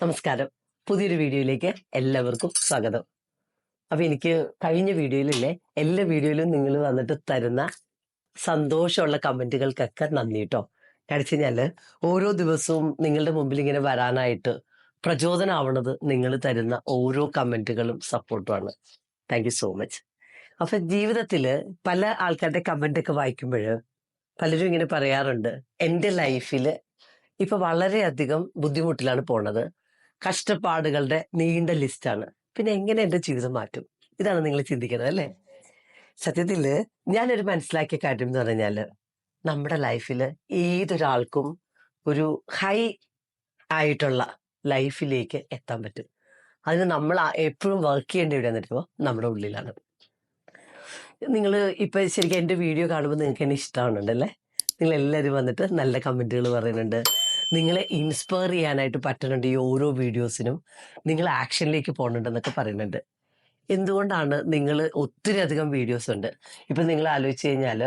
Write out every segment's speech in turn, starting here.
നമസ്കാരം. പുതിയൊരു വീഡിയോയിലേക്ക് എല്ലാവർക്കും സ്വാഗതം. അപ്പൊ എനിക്ക് കഴിഞ്ഞ വീഡിയോയിലല്ലേ എല്ലാ വീഡിയോയിലും നിങ്ങൾ വന്നിട്ട് തരുന്ന സന്തോഷമുള്ള കമന്റുകൾക്കൊക്കെ നന്ദി കേട്ടോ കഴിഞ്ഞാൽ ഓരോ ദിവസവും നിങ്ങളുടെ മുമ്പിൽ ഇങ്ങനെ വരാനായിട്ട് പ്രചോദനമാവണത് നിങ്ങൾ തരുന്ന ഓരോ കമന്റുകളും സപ്പോർട്ടുമാണ് താങ്ക് യു സോ മച്ച് അപ്പൊ ജീവിതത്തിൽ പല ആൾക്കാരുടെ കമന്റ് ഒക്കെ വായിക്കുമ്പോൾ പലരും ഇങ്ങനെ പറയാറുണ്ട് എന്റെ ലൈഫിൽ ഇപ്പൊ വളരെയധികം ബുദ്ധിമുട്ടിലാണ് പോണത്. കഷ്ടപ്പാടുകളുടെ നീണ്ട ലിസ്റ്റാണ്. പിന്നെ എങ്ങനെ എന്റെ ജീവിതം മാറ്റും? ഇതാണ് നിങ്ങൾ ചിന്തിക്കുന്നത് അല്ലേ? സത്യത്തിൽ ഞാനൊരു മനസ്സിലാക്കിയ കാര്യം എന്ന് പറഞ്ഞാൽ നമ്മുടെ ലൈഫിൽ ഏതൊരാൾക്കും ഒരു ഹൈ ആയിട്ടുള്ള ലൈഫിലേക്ക് എത്താൻ പറ്റും. അതിന് നമ്മൾ എപ്പോഴും വർക്ക് ചെയ്യേണ്ട എവിടെയാന്ന് അറിയുമോ നമ്മുടെ ഉള്ളിലാണ്. നിങ്ങൾ ഇപ്പം ശരിക്കും എന്റെ വീഡിയോ കാണുമ്പോൾ നിങ്ങൾക്ക് എന്നെ ഇഷ്ടമാണുണ്ടല്ലേ നിങ്ങൾ എല്ലാവരും വന്നിട്ട് നല്ല കമന്റുകൾ പറയുന്നുണ്ട്. നിങ്ങളെ ഇൻസ്പയർ ചെയ്യാനായിട്ട് പറ്റുന്നുണ്ട് ഈ ഓരോ വീഡിയോസിനും നിങ്ങൾ ആക്ഷനിലേക്ക് പോകുന്നുണ്ടെന്നൊക്കെ പറയുന്നുണ്ട്. എന്തുകൊണ്ടാണ് നിങ്ങൾ ഒത്തിരി അധികം വീഡിയോസ് ഉണ്ട്? ഇപ്പം നിങ്ങൾ ആലോചിച്ച് കഴിഞ്ഞാൽ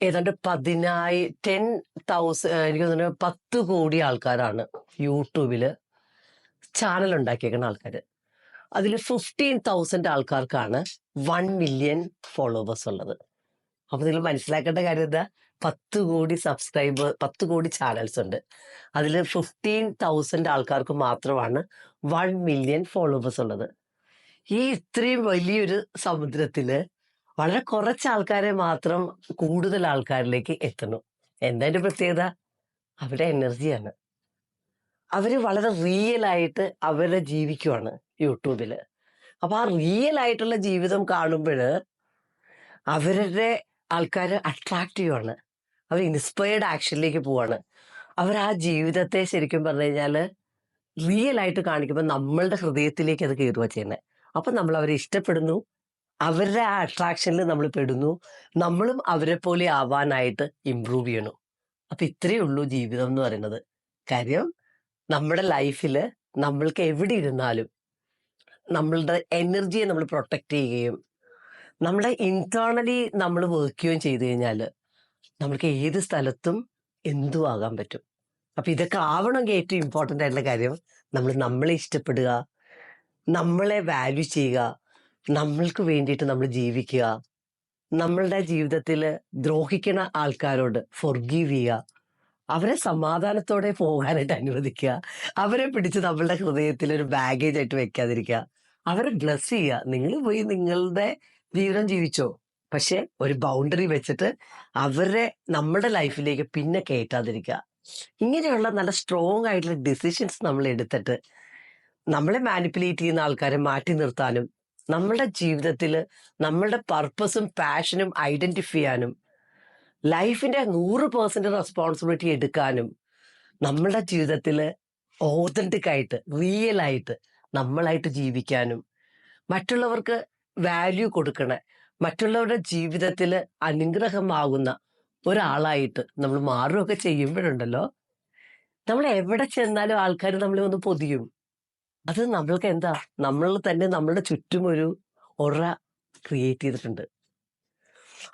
ഏതാണ്ട് പതിനായി ടെൻ തൗസ എനിക്ക് തോന്നുന്നു പത്ത് കോടി ആൾക്കാരാണ് യൂട്യൂബിൽ ചാനൽ ഉണ്ടാക്കിയേക്കുന്ന ആൾക്കാർ അതിൽ ഫിഫ്റ്റീൻ തൗസൻഡ് ആൾക്കാർക്കാണ് വൺ മില്യൺ ഫോളോവേഴ്സ് ഉള്ളത്. അപ്പോൾ നിങ്ങൾ മനസ്സിലാക്കേണ്ട കാര്യം എന്താ? പത്ത് കോടി സബ്സ്ക്രൈബർ പത്ത് കോടി ചാനൽസ് ഉണ്ട്. അതിൽ ഫിഫ്റ്റീൻ തൗസൻഡ് ആൾക്കാർക്ക് മാത്രമാണ് വൺ മില്യൺ ഫോളോവേഴ്സ് ഉള്ളത്. ഈ ഇത്രയും വലിയൊരു സമുദ്രത്തിൽ വളരെ കുറച്ച് ആൾക്കാരെ മാത്രം കൂടുതൽ ആൾക്കാരിലേക്ക് എത്തുന്നു. എന്താ എന്റെ പ്രത്യേകത? അവരുടെ എനർജിയാണ് അവർ വളരെ റിയൽ ആയിട്ട് അവരെ ജീവിക്കുവാണ് യൂട്യൂബിൽ അപ്പം ആ റിയൽ ആയിട്ടുള്ള ജീവിതം കാണുമ്പോൾ അവരുടെ ആൾക്കാർ അട്രാക്റ്റീവാണ് അവർ ഇൻസ്പയർഡ് ആക്ഷനിലേക്ക് പോവാണ്. അവർ ആ ജീവിതത്തെ ശരിക്കും പറഞ്ഞു കഴിഞ്ഞാൽ റിയൽ ആയിട്ട് കാണിക്കുമ്പോൾ നമ്മളുടെ ഹൃദയത്തിലേക്ക് അത് കയറുക ചെയ്യുന്നത് അപ്പൊ നമ്മൾ അവരെ ഇഷ്ടപ്പെടുന്നു. അവരുടെ ആ അട്രാക്ഷനിൽ നമ്മൾ പെടുന്നു. നമ്മളും അവരെ പോലെ ആവാനായിട്ട് ഇമ്പ്രൂവ് ചെയ്യണു. അപ്പൊ ഇത്രയേ ഉള്ളൂ ജീവിതം എന്ന് പറയുന്നത്. കാര്യം നമ്മുടെ ലൈഫിൽ നമ്മൾക്ക് എവിടെ ഇരുന്നാലും നമ്മളുടെ എനർജിയെ നമ്മൾ പ്രൊട്ടക്റ്റ് ചെയ്യുകയും നമ്മുടെ ഇന്റേണലി നമ്മൾ വർക്ക് ചെയ്യുകയും ചെയ്തു കഴിഞ്ഞാൽ നമ്മൾക്ക് ഏത് സ്ഥലത്തും എന്തും ആകാൻ പറ്റും. അപ്പൊ ഇതൊക്കെ ആവണമെങ്കിൽ ഏറ്റവും ഇമ്പോർട്ടന്റ് ആയിട്ടുള്ള കാര്യം. നമ്മൾ നമ്മളെ ഇഷ്ടപ്പെടുക നമ്മളെ വാല്യൂ ചെയ്യുക നമ്മൾക്ക് വേണ്ടിയിട്ട് നമ്മൾ ജീവിക്കുക നമ്മളുടെ ജീവിതത്തിൽ ദ്രോഹിക്കുന്ന ആൾക്കാരോട് ഫൊർഗീവ് ചെയ്യുക അവരെ സമാധാനത്തോടെ പോകാനായിട്ട് അനുവദിക്കുക അവരെ പിടിച്ച് നമ്മളുടെ ഹൃദയത്തിൽ ഒരു ബാഗേജ് ആയിട്ട് വെക്കാതിരിക്കുക അവരെ ബ്ലസ് ചെയ്യുക. നിങ്ങൾ പോയി നിങ്ങളുടെ ജീവിതം ജീവിച്ചോ? പക്ഷെ ഒരു ബൗണ്ടറി വെച്ചിട്ട് അവരെ നമ്മുടെ ലൈഫിലേക്ക് പിന്നെ കയറ്റാതിരിക്കുക. ഇങ്ങനെയുള്ള നല്ല സ്ട്രോങ് ആയിട്ടുള്ള ഡിസിഷൻസ് നമ്മൾ എടുത്തിട്ട് നമ്മളെ മാനിപ്പുലേറ്റ് ചെയ്യുന്ന ആൾക്കാരെ മാറ്റി നിർത്താനും നമ്മളുടെ ജീവിതത്തിൽ നമ്മളുടെ പർപ്പസും പാഷനും ഐഡന്റിഫൈ ചെയ്യാനും ലൈഫിന്റെ നൂറ് പേഴ്സെന്റ് റെസ്പോൺസിബിലിറ്റി എടുക്കാനും നമ്മളുടെ ജീവിതത്തിൽ ഓതന്റിക് ആയിട്ട് റിയൽ ആയിട്ട് നമ്മളായിട്ട് ജീവിക്കാനും മറ്റുള്ളവർക്ക് വാല്യൂ കൊടുക്കണ. മറ്റുള്ളവരുടെ ജീവിതത്തിൽ അനുഗ്രഹമാകുന്ന ഒരാളായിട്ട് നമ്മൾ മാറുകയൊക്കെ ചെയ്യുമ്പോഴുണ്ടല്ലോ. നമ്മൾ എവിടെ ചെന്നാലും ആൾക്കാർ നമ്മളെ ഒന്ന് പൊതിയും. അത് നമ്മൾക്ക് എന്താ? നമ്മൾ തന്നെ നമ്മളുടെ ചുറ്റും ഒരു ഒറ ക്രിയേറ്റ് ചെയ്തിട്ടുണ്ട്.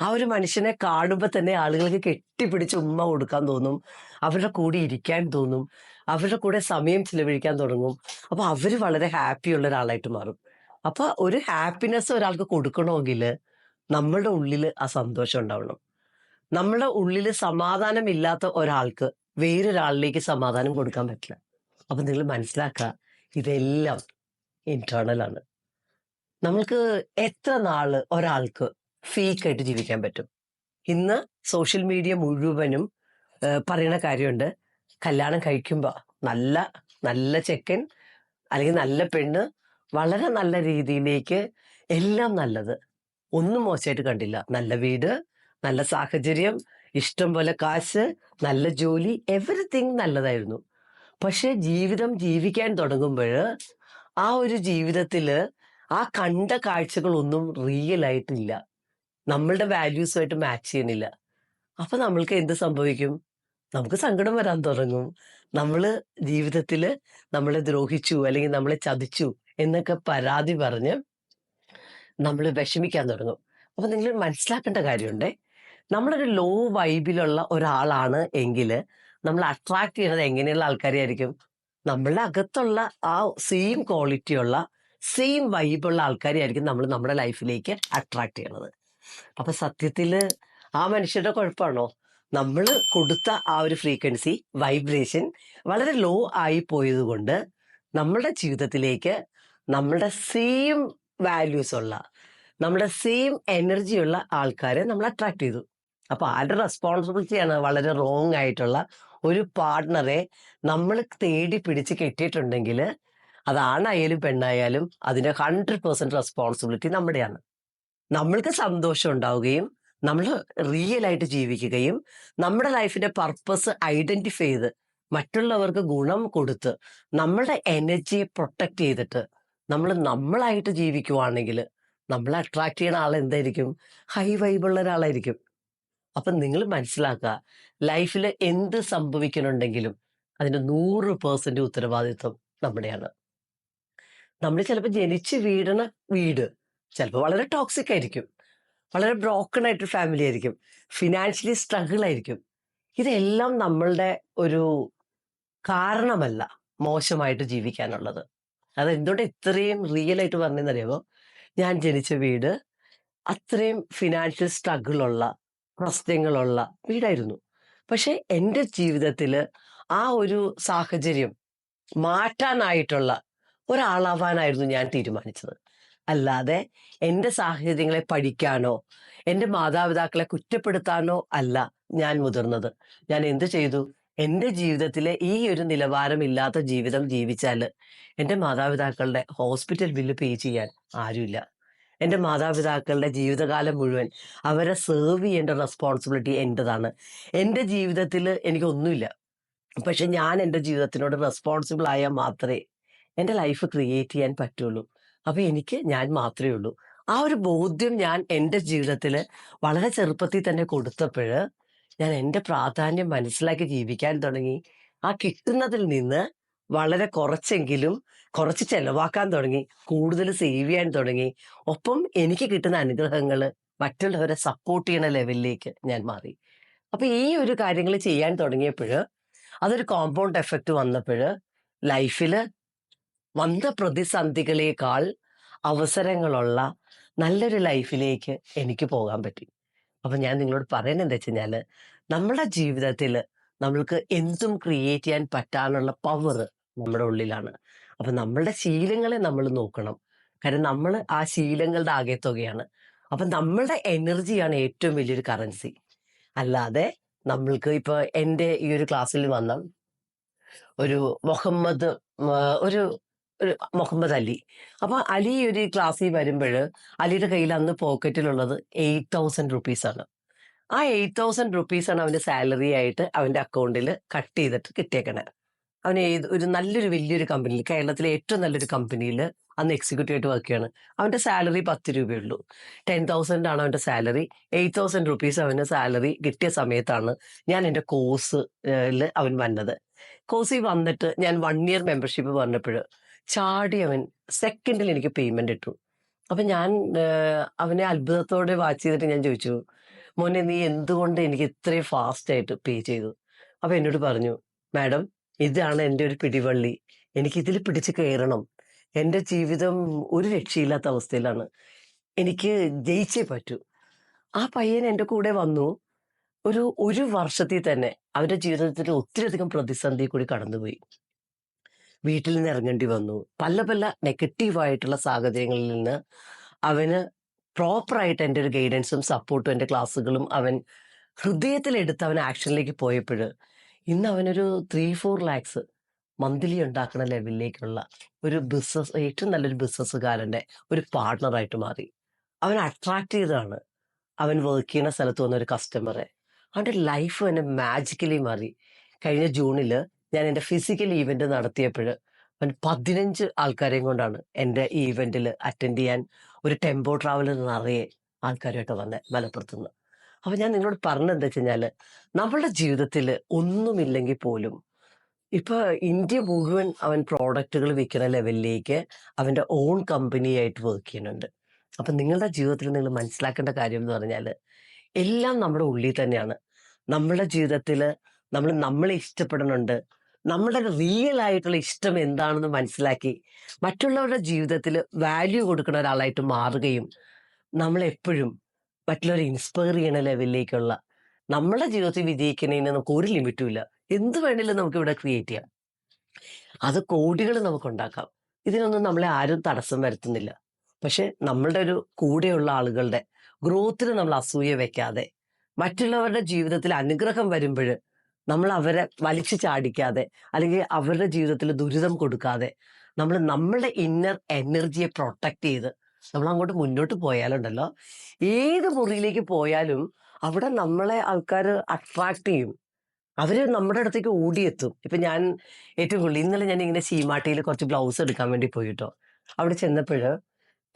ആ ഒരു മനുഷ്യനെ കാണുമ്പോൾ തന്നെ ആളുകൾക്ക് കെട്ടിപ്പിടിച്ച് ഉമ്മ കൊടുക്കാൻ തോന്നും. അവരുടെ കൂടെ ഇരിക്കാൻ തോന്നും. അവരുടെ കൂടെ സമയം ചിലവഴിക്കാൻ തുടങ്ങും. അപ്പൊ അവർ വളരെ ഹാപ്പി ഉള്ള ഒരാളായിട്ട് മാറും. അപ്പൊ ഒരു ഹാപ്പിനെസ് ഒരാൾക്ക് കൊടുക്കണമെങ്കിൽ നമ്മളുടെ ഉള്ളിൽ ആ സന്തോഷം ഉണ്ടാവണം. നമ്മളുടെ ഉള്ളിൽ സമാധാനം ഇല്ലാത്ത ഒരാൾക്ക് വേറൊരാളിലേക്ക് സമാധാനം കൊടുക്കാൻ പറ്റില്ല. അപ്പൊ നിങ്ങൾ മനസ്സിലാക്കുക ഇതെല്ലാം ഇന്റേണൽ ആണ്. നമ്മൾക്ക് എത്ര നാൾ ഒരാൾക്ക് ഫേക്കായിട്ട് ജീവിക്കാൻ പറ്റും? ഇന്ന് സോഷ്യൽ മീഡിയ മുഴുവനും പറയുന്ന കാര്യമുണ്ട്. കല്യാണം കഴിക്കുമ്പോ നല്ല നല്ല ചെക്കൻ അല്ലെങ്കിൽ നല്ല പെണ്ണ് വളരെ നല്ല രീതിയിലേക്ക് എല്ലാം നല്ലത്. ഒന്നും മോശമായിട്ട് കണ്ടില്ല. നല്ല വീട് നല്ല സാഹചര്യം ഇഷ്ടം പോലെ കാശ് നല്ല ജോലി എവറിത്തിങ് നല്ലതായിരുന്നു. പക്ഷെ ജീവിതം ജീവിക്കാൻ തുടങ്ങുമ്പോൾ ആ ഒരു ജീവിതത്തിൽ ആ കണ്ട കാഴ്ചകളൊന്നും റിയൽ ആയിട്ടില്ല. നമ്മളുടെ വാല്യൂസുമായിട്ട് മാച്ച് ചെയ്യുന്നില്ല. അപ്പൊ നമ്മൾക്ക് എന്ത് സംഭവിക്കും? നമുക്ക് സങ്കടം വരാൻ തുടങ്ങും. നമ്മൾ ജീവിതത്തിൽ നമ്മളെ ദ്രോഹിച്ചു അല്ലെങ്കിൽ നമ്മളെ ചതിച്ചു എന്നൊക്കെ പരാതി പറഞ്ഞ് നമ്മൾ വിഷമിക്കാൻ തുടങ്ങും. അപ്പൊ നിങ്ങൾ മനസ്സിലാക്കേണ്ട കാര്യമുണ്ടേ. നമ്മളൊരു ലോ വൈബിലുള്ള ഒരാളാണ് എങ്കിൽ നമ്മൾ അട്രാക്ട് ചെയ്യുന്നത് എങ്ങനെയുള്ള ആൾക്കാരെ ആയിരിക്കും നമ്മളുടെ അകത്തുള്ള ആ സെയിം ക്വാളിറ്റിയുള്ള സെയിം വൈബുള്ള ആൾക്കാരെയായിരിക്കും നമ്മൾ നമ്മുടെ ലൈഫിലേക്ക് അട്രാക്ട് ചെയ്യണത് അപ്പൊ സത്യത്തിൽ ആ മനുഷ്യരുടെ കുഴപ്പമാണോ? നമ്മൾ കൊടുത്ത ആ ഒരു ഫ്രീക്വൻസി വൈബ്രേഷൻ വളരെ ലോ ആയി പോയതുകൊണ്ട് നമ്മളുടെ ജീവിതത്തിലേക്ക് നമ്മളുടെ സെയിം വാല്യൂസ് ഉള്ള നമ്മുടെ സെയിം എനർജി ഉള്ള ആൾക്കാരെ നമ്മൾ അട്രാക്ട് ചെയ്തു. അപ്പൊ ആരുടെ റെസ്പോൺസിബിലിറ്റിയാണ് വളരെ റോങ് ആയിട്ടുള്ള ഒരു പാർട്ട്ണറെ നമ്മൾ തേടി പിടിച്ച് കെട്ടിയിട്ടുണ്ടെങ്കിൽ അത് ആണായാലും പെണ്ണായാലും അതിന്റെ ഹൺഡ്രഡ് പെർസെന്റ് റെസ്പോൺസിബിലിറ്റി നമ്മുടെയാണ്. നമ്മൾക്ക് സന്തോഷം ഉണ്ടാവുകയും നമ്മൾ റിയൽ ആയിട്ട് ജീവിക്കുകയും നമ്മുടെ ലൈഫിന്റെ പർപ്പസ് ഐഡന്റിഫൈ ചെയ്ത് മറ്റുള്ളവർക്ക് ഗുണം കൊടുത്ത് നമ്മളുടെ എനർജിയെ പ്രൊട്ടക്ട് ചെയ്തിട്ട് നമ്മൾ നമ്മളായിട്ട് ജീവിക്കുവാണെങ്കിൽ നമ്മളെ അട്രാക്ട് ചെയ്യുന്ന ആൾ എന്തായിരിക്കും? ഹൈ വൈബുള്ള ഒരാളായിരിക്കും. അപ്പം നിങ്ങൾ മനസ്സിലാക്കുക ലൈഫിൽ എന്ത് സംഭവിക്കുന്നുണ്ടെങ്കിലും അതിന്റെ നൂറ് പേഴ്സന്റ് ഉത്തരവാദിത്വം നമ്മുടെയാണ്. നമ്മൾ ചിലപ്പോൾ ജനിച്ച് വീടണ വീട് ചിലപ്പോൾ വളരെ ടോക്സിക് ആയിരിക്കും. വളരെ ബ്രോക്കൺ ആയിട്ട് ഫാമിലി ആയിരിക്കും. ഫിനാൻഷ്യലി സ്ട്രഗിൾ ആയിരിക്കും. ഇതെല്ലാം നമ്മളുടെ ഒരു കാരണമല്ല മോശമായിട്ട് ജീവിക്കാനുള്ളത്. അത് എന്തുകൊണ്ട് ഇത്രയും റിയൽ ആയിട്ട് പറഞ്ഞെന്നറിയാമോ ഞാൻ ജനിച്ച വീട് അത്രയും ഫിനാൻഷ്യൽ സ്ട്രഗിളുള്ള പ്രശ്നങ്ങളുള്ള വീടായിരുന്നു. പക്ഷെ എന്റെ ജീവിതത്തിൽ ആ ഒരു സാഹചര്യം മാറ്റാനായിട്ടുള്ള ഒരാളാവാനായിരുന്നു ഞാൻ തീരുമാനിച്ചത്. അല്ലാതെ എന്റെ സാഹചര്യങ്ങളെ പഠിക്കാനോ എന്റെ മാതാപിതാക്കളെ കുറ്റപ്പെടുത്താനോ അല്ല ഞാൻ മുതിർന്നത്. ഞാൻ എന്ത് ചെയ്തു? എന്റെ ജീവിതത്തിലെ ഈ ഒരു നിലവാരമില്ലാത്ത ജീവിതം ജീവിച്ചാൽ എന്റെ മാതാപിതാക്കളുടെ ഹോസ്പിറ്റൽ ബില്ല് പേ ചെയ്യാൻ ആരുമില്ല. എന്റെ മാതാപിതാക്കളുടെ ജീവിതകാലം മുഴുവൻ അവരെ സെർവ് ചെയ്യേണ്ട റെസ്പോൺസിബിലിറ്റി എന്റെതാണ് എന്റെ ജീവിതത്തിൽ എനിക്കൊന്നുമില്ല പക്ഷെ ഞാൻ എന്റെ ജീവിതത്തിനോട് റെസ്പോൺസിബിൾ ആയാൽ മാത്രമേ എന്റെ ലൈഫ് ക്രിയേറ്റ് ചെയ്യാൻ പറ്റുള്ളൂ. അപ്പോൾ എനിക്ക് ഞാൻ മാത്രമേ ഉള്ളൂ. ആ ഒരു ബോധ്യം ഞാൻ എന്റെ ജീവിതത്തിൽ വളരെ ചെറുപ്പത്തിൽ തന്നെ കൊടുത്തപ്പോൾ ഞാൻ എന്റെ പ്രാധാന്യം മനസ്സിലാക്കി ജീവിക്കാൻ തുടങ്ങി. ആ കിട്ടുന്നതിൽ നിന്ന് വളരെ കുറച്ചെങ്കിലും കുറച്ച് ചെലവാക്കാൻ തുടങ്ങി. കൂടുതൽ സേവ് ചെയ്യാൻ തുടങ്ങി. ഒപ്പം എനിക്ക് കിട്ടുന്ന അനുഗ്രഹങ്ങൾ മറ്റുള്ളവരെ സപ്പോർട്ട് ചെയ്യുന്ന ലെവലിലേക്ക് ഞാൻ മാറി. അപ്പൊ ഈ ഒരു കാര്യങ്ങൾ ചെയ്യാൻ തുടങ്ങിയപ്പോൾ അതൊരു കോമ്പൗണ്ട് എഫക്റ്റ് വന്നപ്പോൾ ലൈഫിൽ വന്ന പ്രതിസന്ധികളേക്കാൾ അവസരങ്ങളുള്ള നല്ലൊരു ലൈഫിലേക്ക് എനിക്ക് പോകാൻ പറ്റി. അപ്പൊ ഞാൻ നിങ്ങളോട് പറയുന്നത് എന്താ വെച്ച് കഴിഞ്ഞാൽ നമ്മുടെ ജീവിതത്തിൽ നമ്മൾക്ക് എന്തും ക്രിയേറ്റ് ചെയ്യാൻ പറ്റാനുള്ള പവർ നമ്മുടെ ഉള്ളിലാണ്. അപ്പൊ നമ്മളുടെ ശീലങ്ങളെ നമ്മൾ നോക്കണം. കാരണം നമ്മൾ ആ ശീലങ്ങളുടെ ആകെത്തുകയാണ്. അപ്പൊ നമ്മളുടെ എനർജിയാണ് ഏറ്റവും വലിയൊരു കറൻസി അല്ലാതെ നമ്മൾക്ക് ഇപ്പൊ എന്റെ ഈ ഒരു ക്ലാസ്സിൽ വന്ന ഒരു മുഹമ്മദ് ഒരു ഒരു മുഹമ്മദ് അലി. അപ്പൊ അലി ഒരു ക്ലാസ്സിൽ വരുമ്പോൾ അലിയുടെ കയ്യിൽ അന്ന് പോക്കറ്റിലുള്ളത് എയ്റ്റ് തൗസൻഡ് റുപ്പീസ് ആണ്. ആ എയ്റ്റ് തൗസൻഡ് റുപ്പീസ് ആണ് അവന്റെ സാലറി ആയിട്ട് അവന്റെ അക്കൗണ്ടിൽ കട്ട് ചെയ്തിട്ട് കിട്ടിയേക്കണേ. അവന് ഒരു നല്ലൊരു വലിയൊരു കമ്പനിയിൽ കേരളത്തിലെ ഏറ്റവും നല്ലൊരു കമ്പനിയിൽ അന്ന് എക്സിക്യൂട്ടീവ് ആയിട്ട് വർക്ക് ചെയ്യാണ്. അവന്റെ സാലറി പത്ത് രൂപയുള്ളൂ ടെൻ തൗസൻഡ് ആണ് അവന്റെ സാലറി. എയ്റ്റ് തൗസൻഡ് റുപ്പീസ് അവന് സാലറി കിട്ടിയ സമയത്താണ് ഞാൻ എന്റെ കോഴ്സിൽ അവൻ വന്നത്. കോഴ്സിൽ വന്നിട്ട് ഞാൻ വൺ ഇയർ മെമ്പർഷിപ്പ് പറഞ്ഞപ്പോൾ ചാടി അവൻ സെക്കൻഡിൽ എനിക്ക് പേയ്മെന്റ് ഇട്ടു. അപ്പൊ ഞാൻ അവനെ അത്ഭുതത്തോടെ വാച്ച് ചെയ്തിട്ട് ഞാൻ ചോദിച്ചു മോനെ നീ എന്തുകൊണ്ട് എനിക്ക് ഇത്രയും ഫാസ്റ്റ് ആയിട്ട് പേ ചെയ്തു? അപ്പൊ എന്നോട് പറഞ്ഞു മാഡം ഇതാണ് എന്റെ ഒരു പിടിവള്ളി. എനിക്ക് ഇതിൽ പിടിച്ച് കയറണം. എന്റെ ജീവിതം ഒരു രക്ഷയില്ലാത്ത അവസ്ഥയിലാണ്. എനിക്ക് ജയിച്ചേ പറ്റൂ. ആ പയ്യൻ എന്റെ കൂടെ വന്നു. ഒരു ഒരു വർഷത്തിൽ തന്നെ അവന്റെ ജീവിതത്തിൽ ഒത്തിരിയധികം പ്രതിസന്ധി കൂടി കടന്നുപോയി. വീട്ടിൽ നിന്ന് ഇറങ്ങേണ്ടി വന്നു. പല പല നെഗറ്റീവായിട്ടുള്ള സാഹചര്യങ്ങളിൽ നിന്ന് അവന് പ്രോപ്പറായിട്ട് എന്റെ ഒരു ഗൈഡൻസും സപ്പോർട്ടും എന്റെ ക്ലാസ്സുകളും അവൻ ഹൃദയത്തിലെടുത്ത് അവൻ ആക്ഷനിലേക്ക് പോയപ്പോൾ ഇന്ന് അവനൊരു ത്രീ ഫോർ ലാക്സ് മന്ത്ലി ഉണ്ടാക്കുന്ന ലെവലിലേക്കുള്ള ഒരു ബിസിനസ് ഏറ്റവും നല്ലൊരു ബിസിനസ്സുകാരന്റെ ഒരു പാർട്ട്ണറായിട്ട് മാറി. അവൻ അട്രാക്ട് ചെയ്തതാണ്. അവൻ വർക്ക് ചെയ്യുന്ന സ്ഥലത്ത് വന്ന ഒരു കസ്റ്റമറെ അവന്റെ ലൈഫ് അവന്റെ മാജിക്കലി മാറി. കഴിഞ്ഞ ജൂണിൽ ഞാൻ എന്റെ ഫിസിക്കൽ ഈവെന്റ് നടത്തിയപ്പോൾ അവൻ പതിനഞ്ച് ആൾക്കാരെയും കൊണ്ടാണ് എന്റെ ഈ ഇവന്റിൽ അറ്റൻഡ് ചെയ്യാൻ ഒരു ടെമ്പോ ട്രാവലർ നിറയെ ആൾക്കാരുമായിട്ട് വന്നത് മലപ്പുറത്തുനിന്ന്. അപ്പോൾ ഞാൻ നിങ്ങളോട് പറഞ്ഞത് എന്താ വെച്ച് കഴിഞ്ഞാൽ നമ്മളുടെ ജീവിതത്തിൽ ഒന്നുമില്ലെങ്കിൽ പോലും ഇപ്പോൾ ഇന്ത്യ മുഴുവൻ അവൻ പ്രോഡക്റ്റുകൾ വിൽക്കുന്ന ലെവലിലേക്ക് അവന്റെ ഓൺ കമ്പനിയായിട്ട് വർക്ക് ചെയ്യുന്നുണ്ട്. അപ്പം നിങ്ങളുടെ ജീവിതത്തിൽ നിങ്ങൾ മനസ്സിലാക്കേണ്ട കാര്യം എന്ന് പറഞ്ഞാൽ എല്ലാം നമ്മുടെ ഉള്ളിൽ തന്നെയാണ്. നമ്മളുടെ ജീവിതത്തിൽ നമ്മൾ നമ്മളെ ഇഷ്ടപ്പെടുന്നുണ്ട് നമ്മുടെ റിയൽ ആയിട്ടുള്ള ഇഷ്ടം എന്താണെന്ന് മനസ്സിലാക്കി മറ്റുള്ളവരുടെ ജീവിതത്തിൽ വാല്യൂ കൊടുക്കുന്ന ഒരാളായിട്ട് മാറുകയും നമ്മളെപ്പോഴും മറ്റുള്ളവരെ ഇൻസ്പയർ ചെയ്യണ ലെവലിലേക്കുള്ള നമ്മുടെ ജീവിതത്തിൽ വിജയിക്കുന്നതിന് നമുക്ക് ഒരു ലിമിറ്റും ഇല്ല. എന്ത് വേണമെങ്കിലും നമുക്ക് ഇവിടെ ക്രിയേറ്റ് ചെയ്യാം. അത് കോടികൾ നമുക്ക് ഉണ്ടാക്കാം. ഇതിനൊന്നും നമ്മളെ ആരും തടസ്സം വരുത്തുന്നില്ല. പക്ഷെ നമ്മളുടെ ഒരു കൂടെയുള്ള ആളുകളുടെ ഗ്രോത്തിന് നമ്മൾ അസൂയ വെക്കാതെ മറ്റുള്ളവരുടെ ജീവിതത്തിൽ അനുഗ്രഹം വരുമ്പോൾ നമ്മൾ അവരെ വലിച്ചു ചാടിക്കാതെ അല്ലെങ്കിൽ അവരുടെ ജീവിതത്തിൽ ദുരിതം കൊടുക്കാതെ നമ്മൾ നമ്മളുടെ ഇന്നർ എനർജിയെ പ്രൊട്ടക്റ്റ് ചെയ്ത് നമ്മൾ അങ്ങോട്ട് മുന്നോട്ട് പോയാലുണ്ടല്ലോ. ഏത് മുറിയിലേക്ക് പോയാലും അവിടെ നമ്മളെ ആൾക്കാർ അട്രാക്ട് ചെയ്യും. അവർ നമ്മുടെ അടുത്തേക്ക് ഓടിയെത്തും ഇപ്പം ഞാൻ ഏറ്റവും കൂടുതൽ ഇന്നലെ ഞാൻ ഇങ്ങനെ സീമാട്ടിയിൽ കുറച്ച് ബ്ലൗസ് എടുക്കാൻ വേണ്ടി പോയിട്ടോ അവിടെ ചെന്നപ്പോഴ്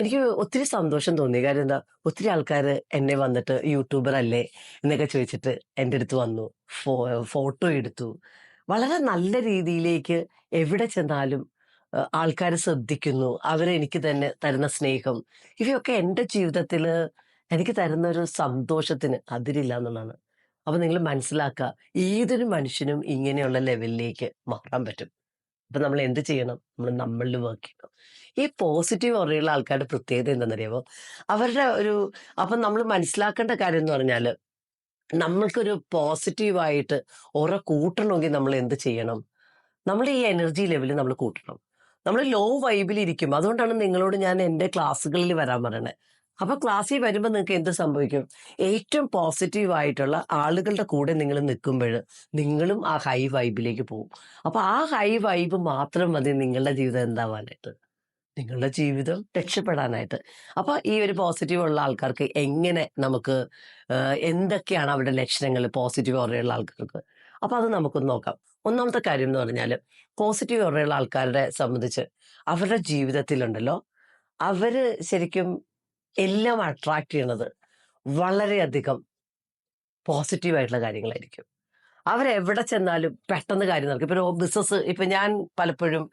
എനിക്ക് ഒത്തിരി സന്തോഷം തോന്നി. കാര്യം എന്താ? ഒത്തിരി ആൾക്കാർ എന്നെ വന്നിട്ട് യൂട്യൂബർ അല്ലേ എന്നൊക്കെ ചോദിച്ചിട്ട് എന്റെ അടുത്ത് വന്നു. ഫോ ഫോട്ടോ എടുത്തു. വളരെ നല്ല രീതിയിലേക്ക് എവിടെ ചെന്നാലും ആൾക്കാർ ശ്രദ്ധിക്കുന്നു. അവരെനിക്ക് തന്നെ തരുന്ന സ്നേഹം. ഇവയൊക്കെ എന്റെ ജീവിതത്തിൽ എനിക്ക് തരുന്ന ഒരു സന്തോഷത്തിന് അതിരില്ല എന്നുള്ളതാണ്. അപ്പം നിങ്ങൾ മനസ്സിലാക്കുക ഏതൊരു മനുഷ്യനും ഇങ്ങനെയുള്ള ലെവലിലേക്ക് മാറാൻ പറ്റും. അപ്പൊ നമ്മൾ എന്ത് ചെയ്യണം? നമ്മൾ നമ്മളിൽ വർക്ക് ചെയ്യണം. ഈ പോസിറ്റീവ് ഓറിയുള്ള ആൾക്കാരുടെ പ്രത്യേകത എന്താണെന്നറിയാമോ അവരുടെ ഒരു അപ്പൊ നമ്മൾ മനസ്സിലാക്കേണ്ട കാര്യം എന്ന് പറഞ്ഞാൽ നമ്മൾക്കൊരു പോസിറ്റീവായിട്ട് ഓരോ കൂട്ടണമെങ്കിൽ നമ്മൾ എന്ത് ചെയ്യണം? നമ്മൾ ഈ എനർജി ലെവൽ നമ്മൾ കൂട്ടണം. നമ്മൾ ലോ വൈബിൽ ഇരിക്കും അതുകൊണ്ടാണ് നിങ്ങളോട് ഞാൻ എന്റെ ക്ലാസ്സുകളിൽ വരാൻ പറയണത് അപ്പൊ ക്ലാസ്സിൽ വരുമ്പോൾ നിങ്ങൾക്ക് എന്ത് സംഭവിക്കും? ഏറ്റവും പോസിറ്റീവ് ആയിട്ടുള്ള ആളുകളുടെ കൂടെ നിങ്ങൾ നിൽക്കുമ്പോൾ നിങ്ങളും ആ ഹൈ വൈബിലേക്ക് പോകും. അപ്പൊ ആ ഹൈ വൈബ് മാത്രം മതി നിങ്ങളുടെ ജീവിതം എന്താവാനായിട്ട്. നിങ്ങളുടെ ജീവിതം രക്ഷപ്പെടാനായിട്ട്. അപ്പൊ ഈ ഒരു പോസിറ്റീവ് ഉള്ള ആൾക്കാർക്ക് എങ്ങനെ നമുക്ക് എന്തൊക്കെയാണ് അവരുടെ ലക്ഷണങ്ങൾ പോസിറ്റീവ് ഓറയുള്ള ആൾക്കാർക്ക്? അപ്പൊ അത് നമുക്കൊന്ന് നോക്കാം. ഒന്നാമത്തെ കാര്യം എന്ന് പറഞ്ഞാൽ പോസിറ്റീവ് ഓറയുള്ള ആൾക്കാരുടെ സംബന്ധിച്ച് അവരുടെ ജീവിതത്തിലുണ്ടല്ലോ. അവർ ശരിക്കും എല്ലാം അട്രാക്ട് ചെയ്യണത് വളരെയധികം പോസിറ്റീവായിട്ടുള്ള കാര്യങ്ങളായിരിക്കും. അവരെവിടെ ചെന്നാലും പെട്ടെന്ന് കാര്യം നടക്കും. ഇപ്പോൾ ഒരു ബിസിനസ് ഇപ്പം ഞാൻ പലപ്പോഴും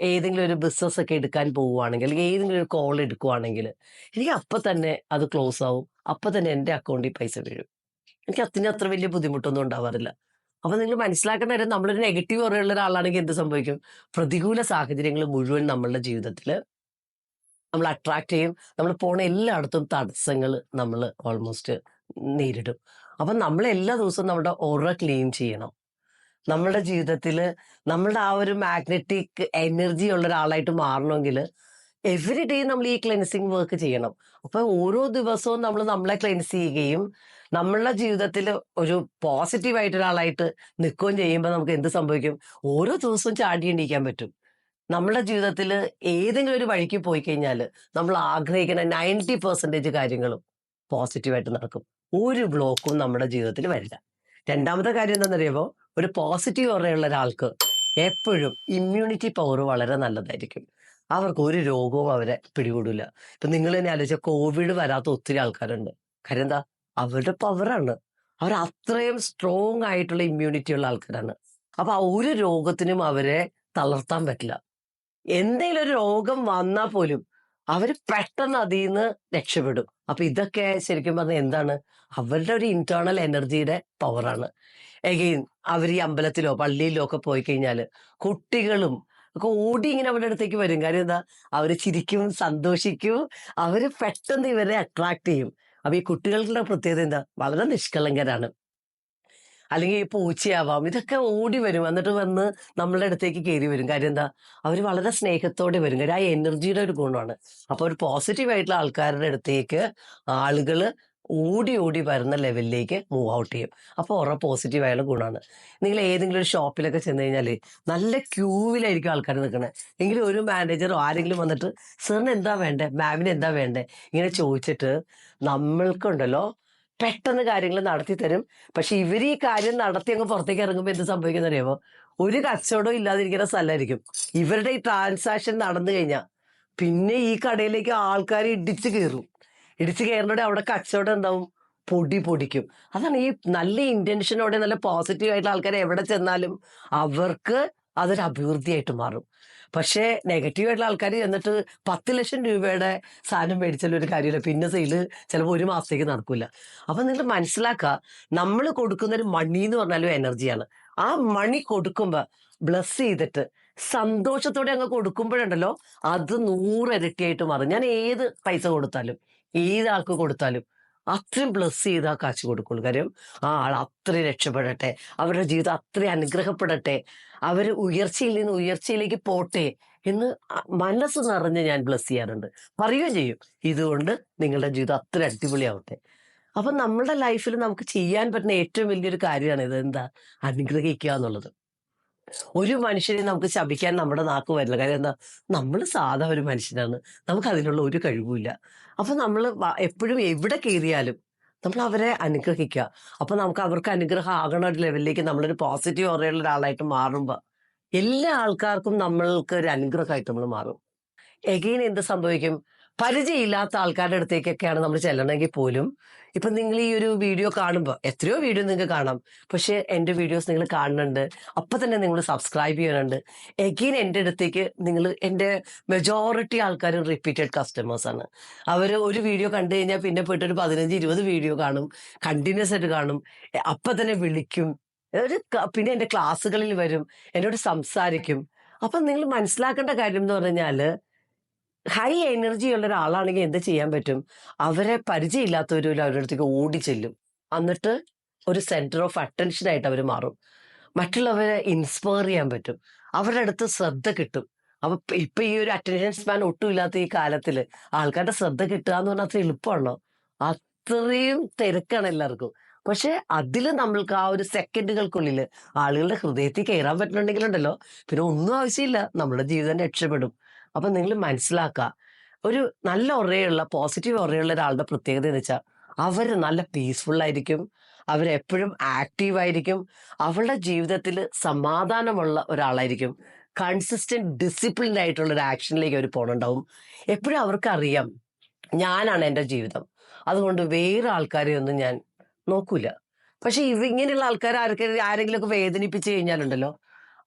ഏതെങ്കിലും ഒരു ബിസിനസ് ഒക്കെ എടുക്കാൻ പോവുകയാണെങ്കിൽ അല്ലെങ്കിൽ ഏതെങ്കിലും ഒരു കോൾ എടുക്കുകയാണെങ്കിൽ എനിക്ക് അപ്പം തന്നെ അത് ക്ലോസ് ആവും. അപ്പം തന്നെ എന്റെ അക്കൗണ്ടിൽ പൈസ വീഴും. എനിക്ക് അതിന് അത്ര വലിയ ബുദ്ധിമുട്ടൊന്നും ഉണ്ടാവാറില്ല. അപ്പം നിങ്ങൾ മനസ്സിലാക്കേണ്ട കാര്യം നമ്മളൊരു നെഗറ്റീവ് ഓറിയുള്ള ഒരാളാണെങ്കിൽ എന്ത് സംഭവിക്കും? പ്രതികൂല സാഹചര്യങ്ങൾ മുഴുവൻ നമ്മളുടെ ജീവിതത്തിൽ നമ്മൾ അട്രാക്ട് ചെയ്യും. നമ്മൾ പോണ എല്ലായിടത്തും തടസ്സങ്ങൾ നമ്മൾ ഓൾമോസ്റ്റ് നേരിടും. അപ്പം നമ്മൾ എല്ലാ ദിവസവും നമ്മുടെ ഓറ ക്ലീൻ ചെയ്യണം. നമ്മുടെ ജീവിതത്തിൽ നമ്മളുടെ ആ ഒരു മാഗ്നറ്റിക് എനർജി ഉള്ള ഒരാളായിട്ട് മാറണമെങ്കിൽ എവറി ഡേ നമ്മൾ ഈ ക്ലെൻസിങ് വർക്ക് ചെയ്യണം. അപ്പൊ ഓരോ ദിവസവും നമ്മൾ നമ്മളെ ക്ലെൻസ് ചെയ്യുകയും നമ്മളുടെ ജീവിതത്തിൽ ഒരു പോസിറ്റീവ് ആയിട്ട് ഒരാളായിട്ട് നിൽക്കുകയും ചെയ്യുമ്പോൾ നമുക്ക് എന്ത് സംഭവിക്കും? ഓരോ ദിവസവും ചാടി എണീക്കാൻ പറ്റും. നമ്മുടെ ജീവിതത്തിൽ ഏതെങ്കിലും ഒരു വഴിക്ക് പോയി കഴിഞ്ഞാൽ നമ്മൾ ആഗ്രഹിക്കുന്ന നയന്റി പെർസെന്റേജ് കാര്യങ്ങളും പോസിറ്റീവായിട്ട് നടക്കും. ഒരു ബ്ലോക്കും നമ്മുടെ ജീവിതത്തിൽ വരില്ല. രണ്ടാമത്തെ കാര്യം എന്താണെന്നറിയുമോ ഒരു പോസിറ്റീവ് ഓറയുള്ള ഒരാൾക്ക് എപ്പോഴും ഇമ്മ്യൂണിറ്റി പവർ വളരെ നല്ലതായിരിക്കും. അവർക്ക് ഒരു രോഗവും അവരെ പിടികൂടില്ല ഇപ്പൊ നിങ്ങൾ തന്നെ ആലോചിച്ച കോവിഡ് വരാത്ത ഒത്തിരി ആൾക്കാരുണ്ട്. കാര്യം എന്താ? അവരുടെ പവറാണ് അവർ അത്രയും സ്ട്രോങ് ആയിട്ടുള്ള ഇമ്മ്യൂണിറ്റി ഉള്ള ആൾക്കാരാണ്. അപ്പൊ ഒരു രോഗത്തിനും അവരെ തളർത്താൻ പറ്റില്ല. എന്തെങ്കിലും ഒരു രോഗം വന്നാൽ പോലും അവർ പെട്ടെന്ന് അതിൽ നിന്ന് രക്ഷപ്പെടും. അപ്പൊ ഇതൊക്കെ ശരിക്കും പറഞ്ഞാൽ എന്താണ്? അവരുടെ ഒരു ഇന്റേണൽ എനർജിയുടെ പവറാണ് എഗെയിൻ അവർ ഈ അമ്പലത്തിലോ പള്ളിയിലോ ഒക്കെ പോയി കഴിഞ്ഞാൽ കുട്ടികളും ഒക്കെ ഓടി ഇങ്ങനെ അവരുടെ അടുത്തേക്ക് വരും. കാര്യം എന്താ? അവർ ചിരിക്കും സന്തോഷിക്കും അവർ പെട്ടെന്ന് ഇവരെ അട്രാക്ട് ചെയ്യും. അപ്പൊ ഈ കുട്ടികളുടെ പ്രത്യേകത എന്താ? വളരെ നിഷ്കളങ്കരാണ്. അല്ലെങ്കിൽ പൂച്ചയാവാം ഇതൊക്കെ ഓടി വരും. എന്നിട്ട് വന്ന് നമ്മളുടെ അടുത്തേക്ക് കയറി വരും. കാര്യം എന്താ? അവർ വളരെ സ്നേഹത്തോടെ വരും. കാര്യം ആ എനർജിയുടെ ഒരു ഗുണമാണ്. അപ്പോൾ ഒരു പോസിറ്റീവ് ആയിട്ടുള്ള ആൾക്കാരുടെ അടുത്തേക്ക് ആളുകൾ ഓടി ഓടി വരുന്ന ലെവലിലേക്ക് മൂവ് ഔട്ട് ചെയ്യും. അപ്പോൾ ഉറ പോസിറ്റീവ് ആയുള്ള ഗുണമാണ്. നിങ്ങൾ ഏതെങ്കിലും ഒരു ഷോപ്പിലൊക്കെ ചെന്ന് കഴിഞ്ഞാൽ നല്ല ക്യൂവിലായിരിക്കും ആൾക്കാർ നിൽക്കുന്നത് എങ്കിലും ഒരു മാനേജറോ ആരെങ്കിലും വന്നിട്ട് സാറിന് എന്താ വേണ്ടേ? മാമിന് എന്താ വേണ്ടേ? ഇങ്ങനെ ചോദിച്ചിട്ട് നമ്മൾക്കുണ്ടല്ലോ പെട്ടെന്ന് കാര്യങ്ങൾ നടത്തി തരും. പക്ഷെ ഇവർ ഈ കാര്യം നടത്തി അങ്ങ് പുറത്തേക്ക് ഇറങ്ങുമ്പോൾ എന്ത് സംഭവിക്കുന്ന അറിയാമോ ഒരു കച്ചവടവും ഇല്ലാതിരിക്കുന്ന സ്ഥലമായിരിക്കും. ഇവരുടെ ഈ ട്രാൻസാക്ഷൻ നടന്നു കഴിഞ്ഞാൽ പിന്നെ ഈ കടയിലേക്ക് ആൾക്കാർ ഇടിച്ചു കയറും. ഇടിച്ചു കയറുന്നതോടെ അവിടെ കച്ചവടം എന്താവും? പൊടി പൊടിക്കും. അതാണ് ഈ നല്ല ഇന്റൻഷനോടെ നല്ല പോസിറ്റീവ് ആയിട്ടുള്ള ആൾക്കാർ എവിടെ ചെന്നാലും അവർക്ക് അതൊരു അഭിവൃദ്ധിയായിട്ട് മാറും. പക്ഷേ നെഗറ്റീവായിട്ടുള്ള ആൾക്കാർ എന്നിട്ട് പത്ത് ലക്ഷം രൂപയുടെ സാധനം മേടിച്ചാലും ഒരു കാര്യമില്ല. പിന്നെ സെയിൽ ചിലപ്പോൾ ഒരു മാസത്തേക്ക് നടക്കില്ല അപ്പം നിങ്ങൾ മനസ്സിലാക്കുക നമ്മൾ കൊടുക്കുന്ന ഒരു മണി എന്ന് പറഞ്ഞാലും എനർജിയാണ് ആ മണി കൊടുക്കുമ്പോൾ ബ്ലസ് ചെയ്തിട്ട് സന്തോഷത്തോടെ അങ്ങ് കൊടുക്കുമ്പോഴുണ്ടല്ലോ അത് നൂറ് ഇരട്ടിയായിട്ട് മാറും. ഞാൻ ഏത് പൈസ കൊടുത്താലും ഏത് ആൾക്ക് കൊടുത്താലും അത്രയും ബ്ലസ് ചെയ്ത് ആ കാശ് കൊടുക്കുള്ളൂ. കാര്യം ആ ആൾ അത്രയും രക്ഷപ്പെടട്ടെ. അവരുടെ ജീവിതം അത്രയും അനുഗ്രഹപ്പെടട്ടെ. അവർ ഉയർച്ചയിൽ നിന്ന് ഉയർച്ചയിലേക്ക് പോട്ടെ എന്ന് മനസ്സ് നിറഞ്ഞ് ഞാൻ ബ്ലസ് ചെയ്യാറുണ്ട്. പറയുകയും ചെയ്യും. ഇതുകൊണ്ട് നിങ്ങളുടെ ജീവിതം അത്ര അടിപൊളിയാവട്ടെ. അപ്പൊ നമ്മുടെ ലൈഫിൽ നമുക്ക് ചെയ്യാൻ പറ്റുന്ന ഏറ്റവും വലിയൊരു കാര്യമാണ് ഇത് എന്താ അനുഗ്രഹിക്കുക എന്നുള്ളത്. ഒരു മനുഷ്യനെ നമുക്ക് ശപിക്കാൻ നമ്മുടെ നാക്ക് വരില്ല. കാര്യം എന്താ? നമ്മൾ സാധാ ഒരു മനുഷ്യനാണ്. നമുക്ക് അതിനുള്ള ഒരു കഴിവുമില്ല. അപ്പൊ നമ്മൾ എപ്പോഴും എവിടെ കയറിയാലും നമ്മൾ അവരെ അനുഗ്രഹിക്കുക. അപ്പൊ നമുക്ക് അവർക്ക് അനുഗ്രഹം ആകണ ഒരു ലെവലിലേക്ക് നമ്മളൊരു പോസിറ്റീവ് ഓറയുള്ള ഒരാളായിട്ട് മാറുമ്പോൾ എല്ലാ ആൾക്കാർക്കും നമ്മൾക്ക് ഒരു അനുഗ്രഹമായിട്ട് നമ്മൾ മാറും. എഗെയിൻ എന്ത് സംഭവിക്കും? പരിചയമില്ലാത്ത ആൾക്കാരുടെ അടുത്തേക്കൊക്കെയാണ് നമ്മൾ ചെല്ലണമെങ്കിൽ പോലും. ഇപ്പൊ നിങ്ങൾ ഈ ഒരു വീഡിയോ കാണുമ്പോൾ എത്രയോ വീഡിയോ നിങ്ങൾക്ക് കാണാം. പക്ഷേ എന്റെ വീഡിയോസ് നിങ്ങൾ കാണുന്നുണ്ട്. അപ്പൊ തന്നെ നിങ്ങൾ സബ്സ്ക്രൈബ് ചെയ്യുന്നുണ്ട് എഗെയിൻ എന്റെ അടുത്തേക്ക് നിങ്ങൾ എന്റെ മെജോറിറ്റി ആൾക്കാർ റിപ്പീറ്റഡ് കസ്റ്റമേഴ്സ് ആണ്. അവർ ഒരു വീഡിയോ കണ്ടു കഴിഞ്ഞാൽ പിന്നെ പോയിട്ട് ഒരു പതിനഞ്ച് ഇരുപത് വീഡിയോ കാണും. കണ്ടിന്യൂസ് ആയിട്ട് കാണും. അപ്പം തന്നെ വിളിക്കും. ഒരു പിന്നെ എന്റെ ക്ലാസ്സുകളിൽ വരും. എന്നോട് സംസാരിക്കും. അപ്പൊ നിങ്ങൾ മനസ്സിലാക്കേണ്ട കാര്യം എന്ന് പറഞ്ഞാൽ ഹൈ എനർജി ഉള്ള ഒരാളാണെങ്കിൽ എന്ത് ചെയ്യാൻ പറ്റും? അവരെ പരിചയമില്ലാത്തവരും അവരുടെ അടുത്തേക്ക് ഓടി ചെല്ലും. എന്നിട്ട് ഒരു സെന്റർ ഓഫ് അറ്റൻഷൻ ആയിട്ട് അവർ മാറും. മറ്റുള്ളവരെ ഇൻസ്പയർ ചെയ്യാൻ പറ്റും. അവരുടെ അടുത്ത് ശ്രദ്ധ കിട്ടും. അപ്പൊ ഇപ്പൊ- ഈ ഒരു അറ്റൻഷൻ സ്പാൻ ഒട്ടും ഇല്ലാത്ത ഈ കാലത്തിൽ ആൾക്കാരുടെ ശ്രദ്ധ കിട്ടുക എന്ന് പറഞ്ഞാൽ അത്ര എളുപ്പമാണോ അത്രയും തിരക്കാണ് എല്ലാവർക്കും. പക്ഷെ അതിൽ നമ്മൾക്ക് ആ ഒരു സെക്കൻഡുകൾക്കുള്ളിൽ ആളുകളുടെ ഹൃദയത്തിൽ കയറാൻ പറ്റുന്നുണ്ടെങ്കിലുണ്ടല്ലോ. പിന്നെ ഒന്നും ആവശ്യമില്ല. നമ്മുടെ ജീവിതം രക്ഷപ്പെടും. അപ്പൊ നിങ്ങൾ മനസ്സിലാക്കുക ഒരു നല്ല ഒറയുള്ള പോസിറ്റീവ് ഒറയുള്ള ഒരാളുടെ പ്രത്യേകത എന്ന് വെച്ചാൽ അവർ നല്ല പീസ്ഫുൾ ആയിരിക്കും. അവരെപ്പോഴും ആക്റ്റീവ് ആയിരിക്കും. അവളുടെ ജീവിതത്തിൽ സമാധാനമുള്ള ഒരാളായിരിക്കും. കൺസിസ്റ്റന്റ് ഡിസിപ്ലിൻഡ് ആയിട്ടുള്ള ഒരു ആക്ഷനിലേക്ക് അവർ പോകണുണ്ടാവും എപ്പോഴും അവർക്കറിയാം ഞാനാണ് എന്റെ ജീവിതം. അതുകൊണ്ട് വേറെ ആൾക്കാരെ ഒന്നും ഞാൻ നോക്കൂല. പക്ഷെ ഇവ ഇങ്ങനെയുള്ള ആൾക്കാർ ആർക്കെ ആരെങ്കിലുമൊക്കെ വേദനിപ്പിച്ച് കഴിഞ്ഞാലുണ്ടല്ലോ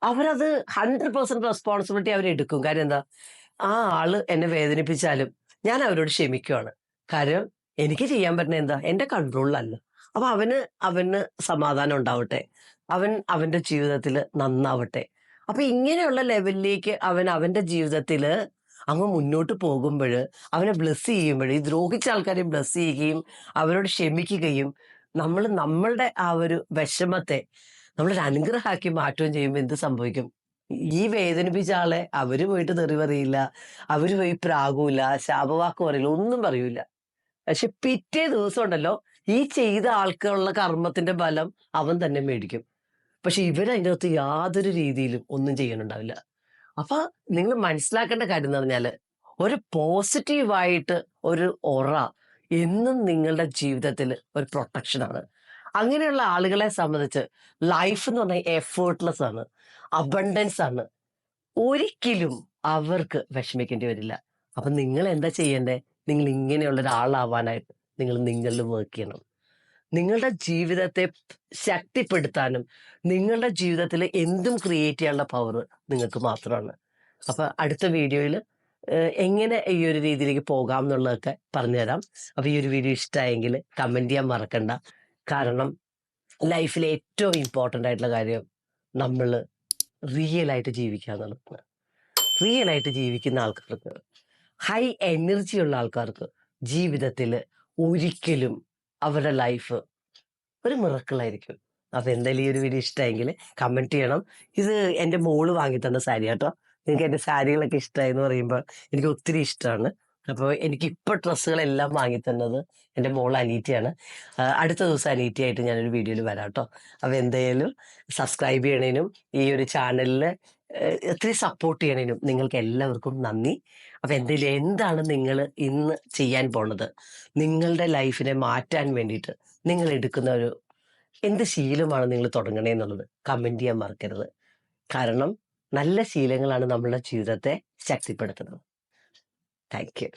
അവരത് ഹൺഡ്രഡ് പെർസെന്റ് റെസ്പോൺസിബിലിറ്റി അവരെടുക്കും കാര്യം എന്താ? ആ ആൾ എന്നെ വേദനിപ്പിച്ചാലും ഞാൻ അവരോട് ക്ഷമിക്കുവാണ്. കാര്യം എനിക്ക് ചെയ്യാൻ പറ്റുന്ന എന്താ? എന്റെ കൺട്രോളിലല്ല അപ്പൊ അവന് അവന് സമാധാനം ഉണ്ടാവട്ടെ. അവൻ അവന്റെ ജീവിതത്തിൽ നന്നാവട്ടെ. അപ്പൊ ഇങ്ങനെയുള്ള ലെവലിലേക്ക് അവൻ അവന്റെ ജീവിതത്തിൽ അങ്ങ് മുന്നോട്ട് പോകുമ്പോൾ അവനെ ബ്ലെസ് ചെയ്യുമ്പോൾ ഈ ദ്രോഹിച്ച ആൾക്കാരെ ബ്ലെസ് ചെയ്യുകയും അവരോട് ക്ഷമിക്കുകയും നമ്മൾ നമ്മളുടെ ആ ഒരു വിഷമത്തെ നമ്മളൊരു അനുഗ്രഹമാക്കി മാറ്റുകയും ചെയ്യുമ്പോൾ എന്ത് സംഭവിക്കും? ഈ വേദനിപ്പിച്ച ആളെ അവർ പോയിട്ട് തെറി പറയില്ല അവർ പോയി പ്രാകൂല ശാപവാക്ക് പറയില്ല ഒന്നും പറയൂല പക്ഷെ പിറ്റേ ദിവസം ഉണ്ടല്ലോ ഈ ചെയ്ത ആൾക്കുള്ള കർമ്മത്തിന്റെ ഫലം അവൻ തന്നെ മേടിക്കും. പക്ഷെ ഇവരതിന്റെ അകത്ത് യാതൊരു രീതിയിലും ഒന്നും ചെയ്യാനുണ്ടാവില്ല. അപ്പൊ നിങ്ങൾ മനസ്സിലാക്കേണ്ട കാര്യം എന്ന് പറഞ്ഞാൽ ഒരു പോസിറ്റീവായിട്ട് ഒരു ഒറ എന്നും നിങ്ങളുടെ ജീവിതത്തിൽ ഒരു പ്രൊട്ടക്ഷനാണ്. അങ്ങനെയുള്ള ആളുകളെ സംബന്ധിച്ച് ലൈഫ് എന്ന് പറഞ്ഞാൽ എഫേർട്ട്ലെസ് ആണ്. അബണ്ടൻസ് ആണ്. ഒരിക്കലും അവർക്ക് വിഷമിക്കേണ്ടി വരില്ല. അപ്പൊ നിങ്ങൾ എന്താ ചെയ്യേണ്ടേ? നിങ്ങൾ ഇങ്ങനെയുള്ള ഒരാളാവാനായിട്ട് നിങ്ങൾ നിങ്ങളിൽ വർക്ക് ചെയ്യണം. നിങ്ങളുടെ ജീവിതത്തെ ശക്തിപ്പെടുത്താനും നിങ്ങളുടെ ജീവിതത്തിൽ എന്തും ക്രിയേറ്റ് ചെയ്യാനുള്ള പവർ നിങ്ങൾക്ക് മാത്രമാണ്. അപ്പൊ അടുത്ത വീഡിയോയിൽ എങ്ങനെ ഈ ഒരു രീതിയിലേക്ക് പോകാം എന്നുള്ളതൊക്കെ പറഞ്ഞുതരാം. അപ്പൊ ഈ ഒരു വീഡിയോ ഇഷ്ടമായെങ്കിൽ കമന്റ് ചെയ്യാൻ മറക്കണ്ട. കാരണം ലൈഫിലെ ഏറ്റവും ഇമ്പോർട്ടന്റ് ആയിട്ടുള്ള കാര്യം നമ്മൾ റിയൽ ആയിട്ട് ജീവിക്കുക എന്നുള്ളത് റിയൽ ആയിട്ട് ജീവിക്കുന്ന ആൾക്കാർക്ക് ഹൈ എനർജി ഉള്ള ആൾക്കാർക്ക് ജീവിതത്തിൽ ഒരിക്കലും അവരുടെ ലൈഫ് ഒരു മിറക്കിളായിരിക്കും അപ്പം എന്തായാലും ഈ ഒരു വീഡിയോ ഇഷ്ടമായെങ്കിൽ കമന്റ് ചെയ്യണം. ഇത് എന്റെ മോൾ വാങ്ങി തന്ന സാരി കേട്ടോ നിങ്ങൾക്ക് എന്റെ സാരികളൊക്കെ ഇഷ്ടമായി എന്ന് പറയുമ്പോൾ എനിക്ക് ഒത്തിരി ഇഷ്ടമാണ് അപ്പോൾ എനിക്ക് ഇപ്പോൾ ഡ്രസ്സുകളെല്ലാം വാങ്ങി തന്നത് എന്റെ മോൾ അനീറ്റയാണ്. അടുത്ത ദിവസം അനീറ്റയായിട്ട് ഞാനൊരു വീഡിയോയിൽ വരാം കേട്ടോ അപ്പോൾ എന്തായാലും സബ്സ്ക്രൈബ് ചെയ്യണേനും ഈ ഒരു ചാനലിൽ ഒത്തിരി സപ്പോർട്ട് ചെയ്യണേനും നിങ്ങൾക്ക് എല്ലാവർക്കും നന്ദി. അപ്പോൾ എന്തെങ്കിലും എന്താണ് നിങ്ങൾ ഇന്ന് ചെയ്യാൻ പോണത്? നിങ്ങളുടെ ലൈഫിനെ മാറ്റാൻ വേണ്ടിയിട്ട് നിങ്ങൾ എടുക്കുന്ന ഒരു എന്ത് ശീലമാണ് നിങ്ങൾ തുടങ്ങണേന്നുള്ളത് കമന്റ് ചെയ്യാൻ മറക്കരുത്. കാരണം നല്ല ശീലങ്ങളാണ് നമ്മളുടെ ജീവിതത്തെ ശക്തിപ്പെടുത്തുന്നത്. Thank you